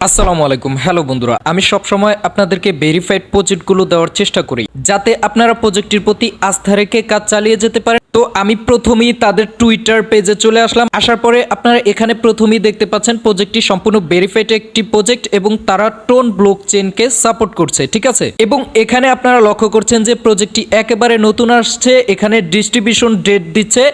আসসালামু আলাইকুম। হ্যালো বন্ধুরা, আমি সবসময় আপনাদেরকে ভেরিফাইড প্রজেক্টগুলো দেওয়ার চেষ্টা করি। যাতে আপনারা প্রজেক্টটির প্রতি আস্থা রেখে কাজ চালিয়ে যেতে পারেন। তো আমি প্রথমেই তাদের টুইটার পেজে চলে আসলাম। আসার পরে আপনারা এখানে প্রথমেই দেখতে পাচ্ছেন প্রজেক্টটি সম্পূর্ণ ভেরিফাইড একটি প্রজেক্ট এবং তারা টোন ব্লক চেনকে সাপোর্ট করছে, ঠিক আছে? এবং এখানে আপনারা লক্ষ্য করছেন যে প্রজেক্টটি একেবারে নতুন আসছে। এখানে ডিস্ট্রিবিউশন ডেট দিচ্ছে।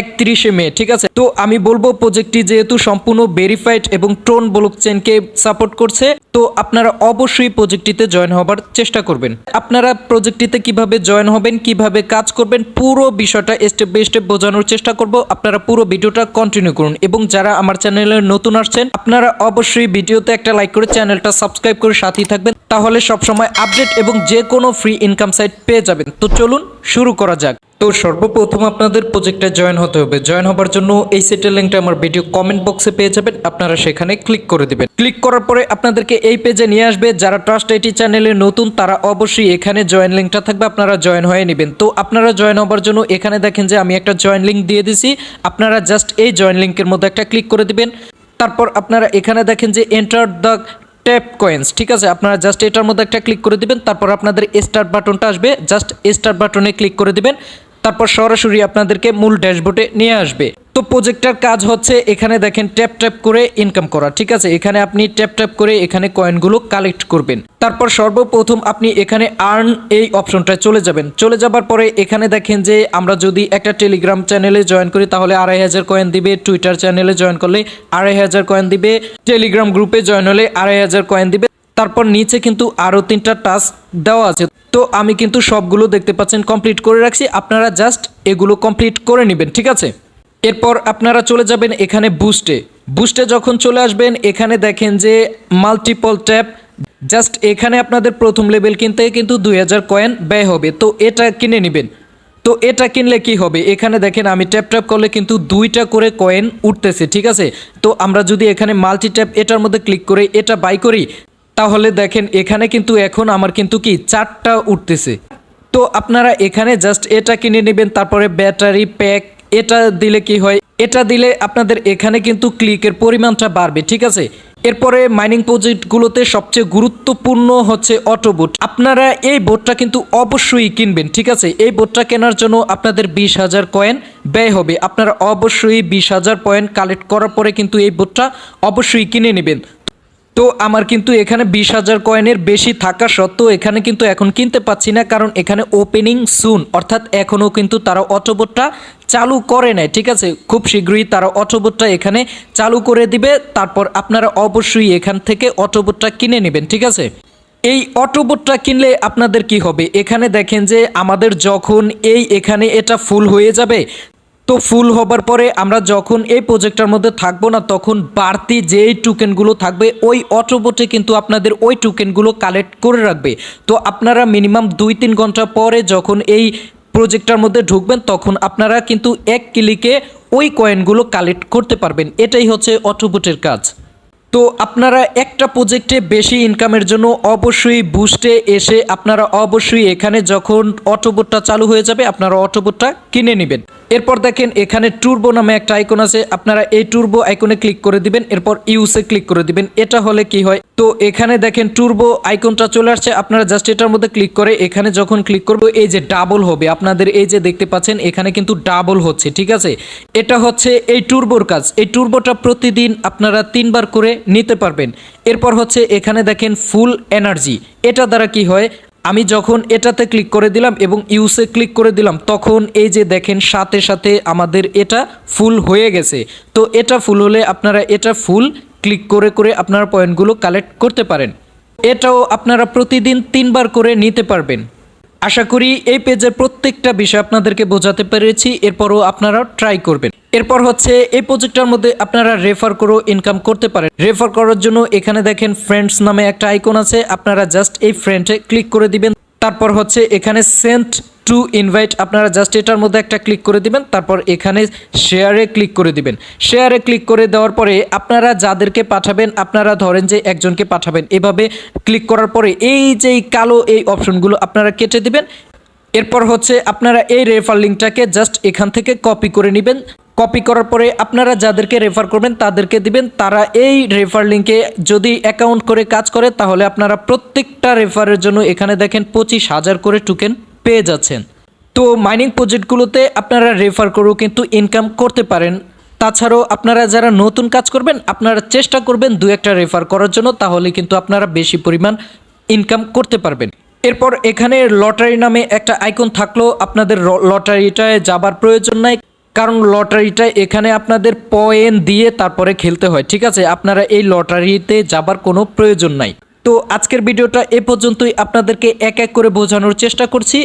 একত্রিশে মে, ঠিক আছে? তো আমি বলব প্রজেক্টটি যেহেতু সম্পূর্ণ ভেরিফাইড এবং টোন ব্লক চেনকে সাপোর্ট করছে, তো আপনারা অবশ্যই প্রজেক্টটিতে জয়েন হবার চেষ্টা করবেন। আপনারা প্রজেক্টটিতে কীভাবে জয়েন হবেন, কীভাবে কাজ করবেন, পুরো বিষয়টা স্টেপ বাই স্টেপ বোঝানোর চেষ্টা করব। আপনারা পুরো ভিডিওটা কন্টিনিউ করুন এবং যারা আমার চ্যানেলে নতুন আসছেন, আপনারা অবশ্যই ভিডিওতে একটা লাইক করে চ্যানেলটা সাবস্ক্রাইব করে সাথেই থাকবেন, তাহলে সবসময় আপডেট এবং যে কোনো ফ্রি ইনকাম সাইট পেয়ে যাবেন। তো চলুন শুরু করা যাক। তো সর্বপ্রথম আপনাদের প্রজেক্টে জয়েন হতে হবে। জয়েন হবার জন্য এই সেটের লিঙ্কটা আমার ভিডিও কমেন্ট বক্সে পেয়ে যাবেন। আপনারা সেখানে ক্লিক করে দিবেন। ক্লিক করার পরে আপনাদেরকে এই পেজে নিয়ে আসবে। যারা ট্রাস্ট আইটি চ্যানেলে নতুন, তারা অবশ্যই এখানে জয়েন লিঙ্কটা থাকবে। আপনারা জয়েন হয়ে নেবেন। তো আপনারা জয়েন হবার জন্য এখানে দেখেন যে আমি একটা জয়েন লিঙ্ক দিয়ে দিছি। আপনারা জাস্ট এই জয়েন লিঙ্কের মধ্যে একটা ক্লিক করে দিবেন। তারপর আপনারা এখানে দেখেন যে এন্টার দ্য ট্যাপ কয়েন্স ঠিক আছে? আপনারা জাস্ট এটার মধ্যে একটা ক্লিক করে দিবেন। তারপর আপনাদের স্টার্ট বাটনটা আসবে। জাস্ট স্টার্ট বাটনে ক্লিক করে দিবেন। তারপর সরাসরি আপনাদেরকে মূল ড্যাশবোর্ডে নিয়ে আসবে। তো প্রজেক্টটার কাজ হচ্ছে এখানে দেখেন ট্যাপ ট্যাপ করে ইনকাম করা, ঠিক আছে? এখানে আপনি ট্যাপ ট্যাপ করে এখানে কয়েনগুলো কালেক্ট করবেন। তারপর সর্বপ্রথম আপনি এখানে আর্ন এই অপশনটায় চলে যাবেন। চলে যাবার পরে এখানে দেখেন যে আমরা যদি একটা টেলিগ্রাম চ্যানেলে জয়েন করি, তাহলে আড়াই হাজার কয়েন দিবে, টুইটার চ্যানেলে জয়েন করলে আড়াই হাজার কয়েন দিবে, টেলিগ্রাম গ্রুপে জয়েন হলে আড়াই হাজার কয়েন দিবে। তারপর নিচে কিন্তু আরও তিনটা টাস্ক দেওয়া আছে। তো আমি কিন্তু সবগুলো দেখতে পাচ্ছেন কমপ্লিট করে রাখছি। আপনারা জাস্ট এগুলো কমপ্লিট করে নেবেন, ঠিক আছে? এরপর আপনারা চলে যাবেন এখানে বুস্টে বুস্টে যখন চলে আসবেন, এখানে দেখেন যে মাল্টিপল ট্যাপ জাস্ট এখানে আপনাদের প্রথম লেভেল কিনতে কিন্তু দুই হাজার কয়েন ব্যয় হবে। তো এটা কিনে নেবেন। তো এটা কিনলে কি হবে? এখানে দেখেন আমি ট্যাপ ট্যাপ করলে কিন্তু দুইটা করে কয়েন উঠতেছে, ঠিক আছে? তো আমরা যদি এখানে মাল্টি ট্যাপ এটার মধ্যে ক্লিক করে এটা বাই করি তাহলে দেখেন, এখানে কিন্তু এখন আমার কিন্তু কি, চারটা উঠতেছে। তো আপনারা এখানে জাস্ট এটা কিনে নেবেন, তারপরে ব্যাটারি প্যাক, এটা দিলে কি হয়, এটা দিলে আপনাদের এখানে কিন্তু ক্লিকের পরিমাণটা বাড়বে, ঠিক আছে? এরপরে মাইনিং প্রজেক্টগুলোতে সবচেয়ে গুরুত্বপূর্ণ হচ্ছে অটো বোট আপনারা এই বোটটা কিন্তু অবশ্যই কিনবেন, ঠিক আছে? এই বোটটা কেনার জন্য আপনাদের বিশ হাজার কয়েন ব্যয় হবে। আপনারা অবশ্যই বিশ হাজার পয়েন্ট কালেক্ট করার পরে কিন্তু এই বোটটা অবশ্যই কিনে নেবেন। তো আমার কিন্তু এখানে বিশ হাজার কয়েনের বেশি থাকা সত্ত্বেও এখানে কিন্তু এখন কিনতে পাচ্ছি না, কারণ এখানে ওপেনিং সুন অর্থাৎ এখনও কিন্তু তারা অটোবোটটা চালু করে নেয় ঠিক আছে? খুব শীঘ্রই তারা অটোবোটটা এখানে চালু করে দিবে, তারপর আপনারা অবশ্যই এখান থেকে অটোবোটটা কিনে নেবেন, ঠিক আছে? এই অটোবোটটা কিনলে আপনাদের কি হবে? এখানে দেখেন যে আমাদের যখন এই এখানে এটা ফুল হয়ে যাবে তো ফুল হবার পরে আমরা যখন এই প্রজেক্টটার মধ্যে থাকব না, তখন বাড়তি যেই টোকেনগুলো থাকবে, ওই অটোবোটে কিন্তু আপনাদের ওই টোকেনগুলো কালেক্ট করে রাখবে। তো আপনারা মিনিমাম দুই তিন ঘণ্টা পরে যখন এই প্রজেক্টটার মধ্যে ঢুকবেন, তখন আপনারা কিন্তু এক ক্লিকে ওই কয়েনগুলো কালেক্ট করতে পারবেন। এটাই হচ্ছে অটোবোটের কাজ। তো আপনারা একটা প্রজেক্টে বেশি ইনকামের জন্য অবশ্যই বুস্টে এসে আপনারা অবশ্যই এখানে যখন অটোবোটটা চালু হয়ে যাবে, আপনারা অটোবোটটা কিনে নেবেন। এরপর দেখেন এখানে টুরবো নামে একটা আইকন আছে, আপনারা এই টুরবো আইকনে ক্লিক করে দিবেন, এরপর ইউসে ক্লিক করে দিবেন। এটা হলে কি হয়? তো এখানে দেখেন টুরবো আইকনটা চলে আসছে, আপনারা জাস্ট এটার মধ্যে ক্লিক করে এখানে যখন ক্লিক করব, এই যে ডাবল হবে। আপনাদের এই যে দেখতে পাচ্ছেন, এখানে কিন্তু ডাবল হচ্ছে, ঠিক আছে? এটা হচ্ছে এই টুরবোর কাজ। এই টুরবোটা প্রতিদিন আপনারা তিনবার করে নিতে পারবেন। এরপর হচ্ছে এখানে দেখেন ফুল এনার্জি। এটা দ্বারা কি হয়? আমি যখন এটাতে ক্লিক করে দিলাম এবং ইউসে ক্লিক করে দিলাম, তখন এই যে দেখেন সাথে সাথে আমাদের এটা ফুল হয়ে গেছে। তো এটা ফুল হলে আপনারা এটা ফুল ক্লিক করে করে আপনারা পয়েন্টগুলো কালেক্ট করতে পারেন। এটাও আপনারা প্রতিদিন তিনবার করে নিতে পারবেন। আশা করি এই পেজের প্রত্যেকটা বিষয় আপনাদেরকে বোঝাতে পেরেছি, এরপরও আপনারা ট্রাই করবেন। এরপর হচ্ছে, এই প্রজেক্টটার মধ্যে আপনারা রেফার করেও ইনকাম করতে পারেন। রেফার করার জন্য এখানে দেখেন ফ্রেন্ডস নামে একটা আইকন আছে, আপনারা জাস্ট এই ফ্রেন্ডে ক্লিক করে দিবেন। তারপর হচ্ছে এখানে সেন্ট টু ইনভাইট আপনারা জাস্ট এটার মধ্যে একটা ক্লিক করে দিবেন, তারপর এখানে শেয়ারে ক্লিক করে দিবেন। শেয়ারে ক্লিক করে দেওয়ার পরে আপনারা যাদেরকে পাঠাবেন, আপনারা ধরেন যে একজনকে পাঠাবেন। এভাবে ক্লিক করার পরে এই যে কালো এই অপশনগুলো আপনারা কেটে দিবেন। এরপর হচ্ছে আপনারা এই রেফার লিঙ্কটাকে জাস্ট এখান থেকে কপি করে নেবেন। কপি করার পরে আপনারা যাদেরকে রেফার করবেন, তাদেরকে দিবেন। তারা এই রেফার লিঙ্কে যদি অ্যাকাউন্ট করে কাজ করে, তাহলে আপনারা প্রত্যেকটা রেফারের জন্য এখানে দেখেন পঁচিশ হাজার করে টোকেন পেয়ে যাচ্ছেন। তো মাইনিং প্রজেক্টগুলোতে আপনারা রেফার করেও কিন্তু ইনকাম করতে পারেন। তাছাড়াও আপনারা যারা নতুন কাজ করবেন, আপনারা চেষ্টা করবেন দু একটা রেফার করার জন্য, তাহলে কিন্তু আপনারা বেশি পরিমাণ ইনকাম করতে পারবেন। এরপর এখানে লটারি নামে একটা আইকন থাকলেও আপনাদের লটারিটায় যাবার প্রয়োজন নাই, কারণ লটারিটা এখানে আপনাদের পয়েন্ট দিয়ে তারপরে খেলতে হয়, ঠিক আছে? আপনারা এই লটারিতে যাবার কোনো প্রয়োজন নাই। তো আজকের ভিডিওটা এ পর্যন্তই। আপনাদেরকে এক এক করে বোঝানোর চেষ্টা করছি।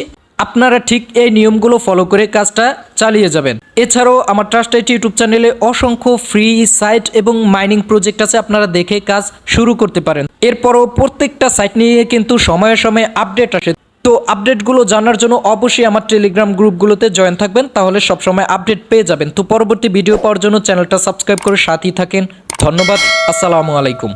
আপনারা ঠিক এই নিয়মগুলো ফলো করে কাজটা চালিয়ে যাবেন। এছাড়াও আমার ট্রাস্ট আইটি ইউটিউব চ্যানেলে অসংখ্য ফ্রি সাইট এবং মাইনিং প্রজেক্ট আছে। আপনারা দেখে কাজ শুরু করতে পারেন। এরপরও প্রত্যেকটা সাইট নিয়ে কিন্তু সময়ে সময়ে আপডেট আসে। তো আপডেটগুলো জানার জন্য অবশ্যই আমার টেলিগ্রাম গ্রুপগুলোতে জয়েন থাকবেন। তাহলে সবসময় আপডেট পেয়ে যাবেন। তো পরবর্তী ভিডিও পাওয়ার জন্য চ্যানেলটা সাবস্ক্রাইব করে সাথেই থাকেন। ধন্যবাদ। আসসালামু আলাইকুম।